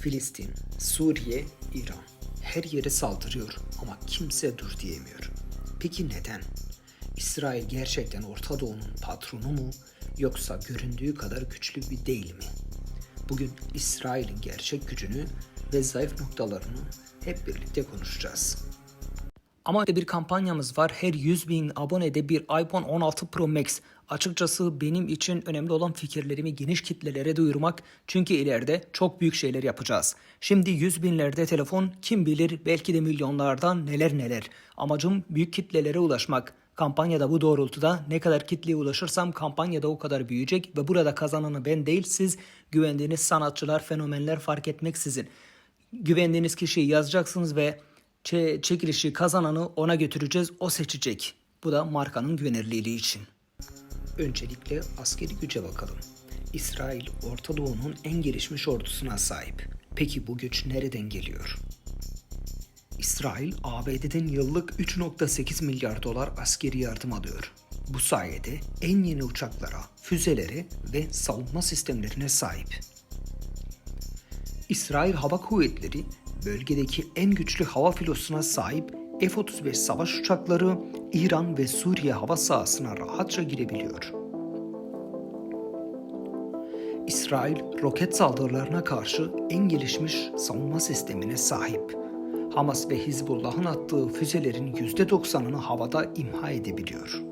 Filistin, Suriye, İran. Her yere saldırıyor ama kimse dur diyemiyor. Peki neden? İsrail gerçekten Orta Doğu'nun patronu mu yoksa göründüğü kadar güçlü bir değil mi? Bugün İsrail'in gerçek gücünü ve zayıf noktalarını hep birlikte konuşacağız. Ama bir kampanyamız var. Her 100 bin abonede bir iPhone 16 Pro Max. Açıkçası benim için önemli olan fikirlerimi geniş kitlelere duyurmak. Çünkü ileride çok büyük şeyler yapacağız. Şimdi 100 binlerde telefon kim bilir belki de milyonlardan neler neler. Amacım büyük kitlelere ulaşmak. Kampanyada bu doğrultuda ne kadar kitleye ulaşırsam kampanyada o kadar büyüyecek ve burada kazananı ben değil siz güvendiğiniz sanatçılar, fenomenler fark etmeksizin. Güvendiğiniz kişiyi yazacaksınız ve çe- çekilişi kazananı ona götüreceğiz, o seçecek. Bu da markanın güvenirliği için. Öncelikle askeri güce bakalım. İsrail, Orta Doğu'nun en gelişmiş ordusuna sahip. Peki bu güç nereden geliyor? İsrail, ABD'den yıllık 3.8 milyar dolar askeri yardım alıyor. Bu sayede en yeni uçaklara, füzelere ve savunma sistemlerine sahip. İsrail Hava Kuvvetleri bölgedeki en güçlü hava filosuna sahip F-35 savaş uçakları İran ve Suriye hava sahasına rahatça girebiliyor. İsrail roket saldırılarına karşı en gelişmiş savunma sistemine sahip. Hamas ve Hizbullah'ın attığı füzelerin %90'ını havada imha edebiliyor.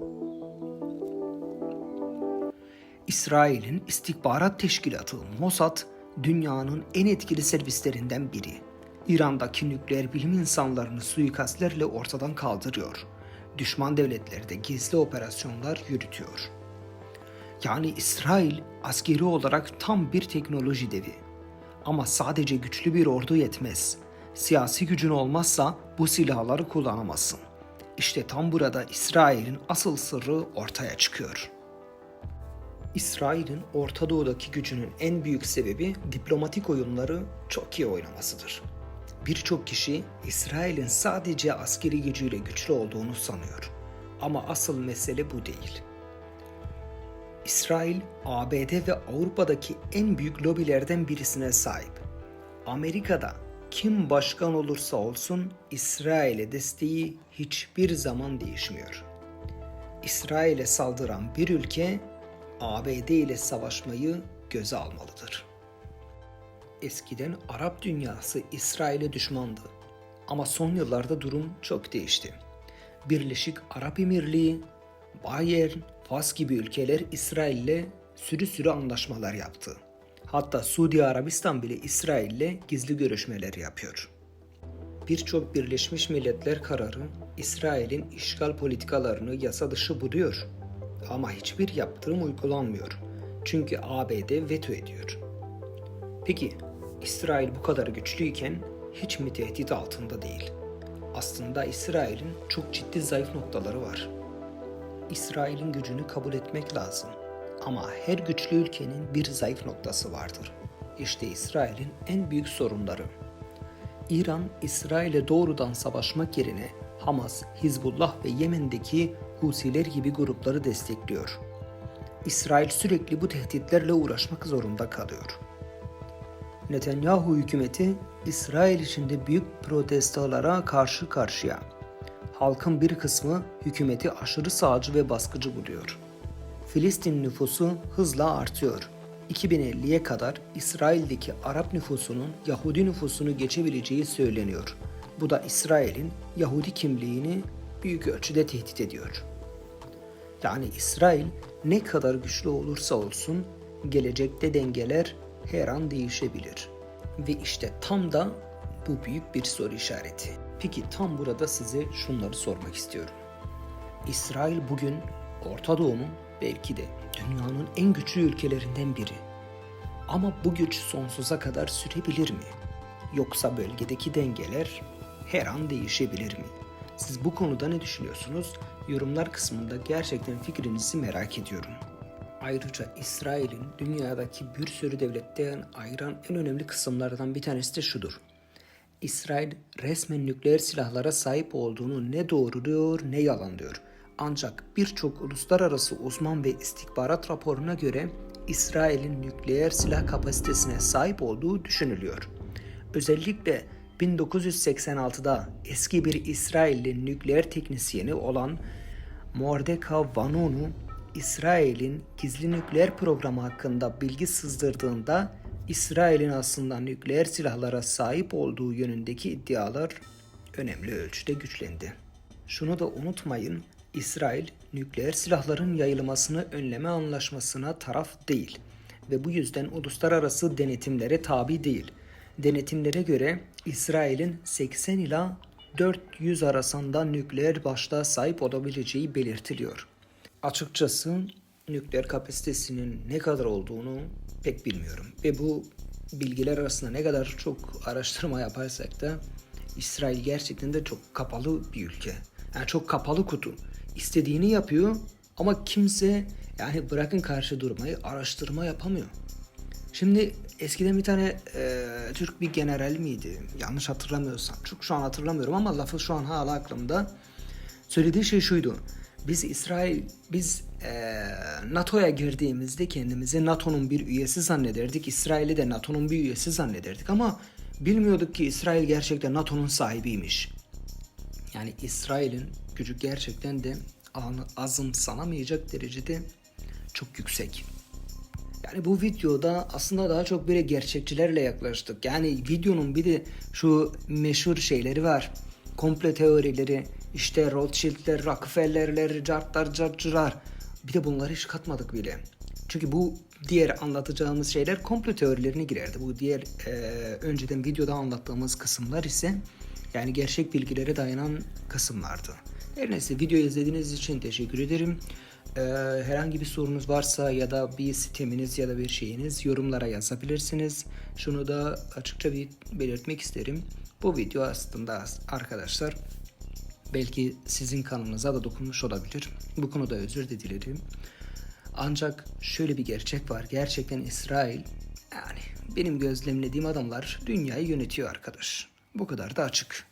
İsrail'in istihbarat teşkilatı Mossad dünyanın en etkili servislerinden biri. İran'daki nükleer bilim insanlarını suikastlerle ortadan kaldırıyor. Düşman devletlerde gizli operasyonlar yürütüyor. Yani İsrail askeri olarak tam bir teknoloji devi. Ama sadece güçlü bir ordu yetmez. Siyasi gücün olmazsa bu silahları kullanamazsın. İşte tam burada İsrail'in asıl sırrı ortaya çıkıyor. İsrail'in Orta Doğu'daki gücünün en büyük sebebi diplomatik oyunları çok iyi oynamasıdır. Birçok kişi İsrail'in sadece askeri gücüyle güçlü olduğunu sanıyor. Ama asıl mesele bu değil. İsrail, ABD ve Avrupa'daki en büyük lobilerden birisine sahip. Amerika'da kim başkan olursa olsun İsrail'e desteği hiçbir zaman değişmiyor. İsrail'e saldıran bir ülke ABD ile savaşmayı göze almalıdır. Eskiden Arap dünyası İsrail'e düşmandı. Ama son yıllarda durum çok değişti. Birleşik Arap Emirliği, Bayern, Fas gibi ülkeler İsrail'le sürü sürü anlaşmalar yaptı. Hatta Suudi Arabistan bile İsrail'le gizli görüşmeler yapıyor. Birçok Birleşmiş Milletler kararı İsrail'in işgal politikalarını yasa dışı buluyor. Ama hiçbir yaptırım uygulanmıyor. Çünkü ABD veto ediyor. Peki İsrail bu kadar güçlüyken hiç mi tehdit altında değil? Aslında İsrail'in çok ciddi zayıf noktaları var. İsrail'in gücünü kabul etmek lazım. Ama her güçlü ülkenin bir zayıf noktası vardır. İşte İsrail'in en büyük sorunları. İran, İsrail'e doğrudan savaşmak yerine Hamas, Hizbullah ve Yemen'deki Husiler gibi grupları destekliyor. İsrail sürekli bu tehditlerle uğraşmak zorunda kalıyor. Netanyahu hükümeti İsrail içinde büyük protestolara karşı karşıya. Halkın bir kısmı hükümeti aşırı sağcı ve baskıcı buluyor. Filistin nüfusu hızla artıyor. 2050'ye kadar İsrail'deki Arap nüfusunun Yahudi nüfusunu geçebileceği söyleniyor. Bu da İsrail'in Yahudi kimliğini büyük ölçüde tehdit ediyor. Yani İsrail ne kadar güçlü olursa olsun gelecekte dengeler her an değişebilir. Ve işte tam da bu büyük bir soru işareti. Peki tam burada size şunları sormak istiyorum. İsrail bugün Orta Doğu'nun belki de dünyanın en güçlü ülkelerinden biri. Ama bu güç sonsuza kadar sürebilir mi? Yoksa bölgedeki dengeler her an değişebilir mi? Siz bu konuda ne düşünüyorsunuz? Yorumlar kısmında gerçekten fikrinizi merak ediyorum. Ayrıca İsrail'in dünyadaki bir sürü devletten ayıran en önemli kısımlardan bir tanesi de şudur. İsrail resmen nükleer silahlara sahip olduğunu ne doğruluyor ne yalanlıyor. Ancak birçok uluslararası uzman ve istihbarat raporuna göre İsrail'in nükleer silah kapasitesine sahip olduğu düşünülüyor. Özellikle 1986'da eski bir İsrailli nükleer teknisyeni olan Mordeka Vanunu, İsrail'in gizli nükleer programı hakkında bilgi sızdırdığında İsrail'in aslında nükleer silahlara sahip olduğu yönündeki iddialar önemli ölçüde güçlendi. Şunu da unutmayın, İsrail nükleer silahların yayılmasını önleme anlaşmasına taraf değil ve bu yüzden uluslararası denetimlere tabi değil. Denetimlere göre İsrail'in 80 ila 400 arasında nükleer başlığa sahip olabileceği belirtiliyor. Açıkçası nükleer kapasitesinin ne kadar olduğunu pek bilmiyorum. Ve bu bilgiler arasında ne kadar çok araştırma yaparsak da İsrail gerçekten de çok kapalı bir ülke. Yani çok kapalı kutu. İstediğini yapıyor ama kimse yani bırakın karşı durmayı araştırma yapamıyor. Şimdi eskiden bir tane e, Türk bir general miydi? Yanlış hatırlamıyorsam. Çok şu an hatırlamıyorum ama lafı şu an hala aklımda. Söylediği şey şuydu. Biz İsrail, biz e, NATO'ya girdiğimizde kendimizi NATO'nun bir üyesi zannederdik. İsrail'i de NATO'nun bir üyesi zannederdik ama bilmiyorduk ki İsrail gerçekten NATO'nun sahibiymiş. Yani İsrail'in gücü gerçekten de an- azımsanamayacak derecede çok yüksek. Yani bu videoda aslında daha çok böyle gerçekçilerle yaklaştık. Yani videonun bir de şu meşhur şeyleri var. Komple teorileri, işte Rothschild'ler, Rockefeller'ler, cartlar, cartçılar. Bir de bunları hiç katmadık bile. Çünkü bu diğer anlatacağımız şeyler komple teorilerine girerdi. Bu diğer e, önceden videoda anlattığımız kısımlar ise yani gerçek bilgilere dayanan kısımlardı. Her neyse videoyu izlediğiniz için teşekkür ederim. Ee, herhangi bir sorunuz varsa ya da bir sisteminiz ya da bir şeyiniz yorumlara yazabilirsiniz. Şunu da açıkça bir belirtmek isterim. Bu video aslında arkadaşlar belki sizin kanalınıza da dokunmuş olabilir. Bu konuda özür de dilerim. Ancak şöyle bir gerçek var. Gerçekten İsrail yani benim gözlemlediğim adamlar dünyayı yönetiyor arkadaş. Bu kadar da açık.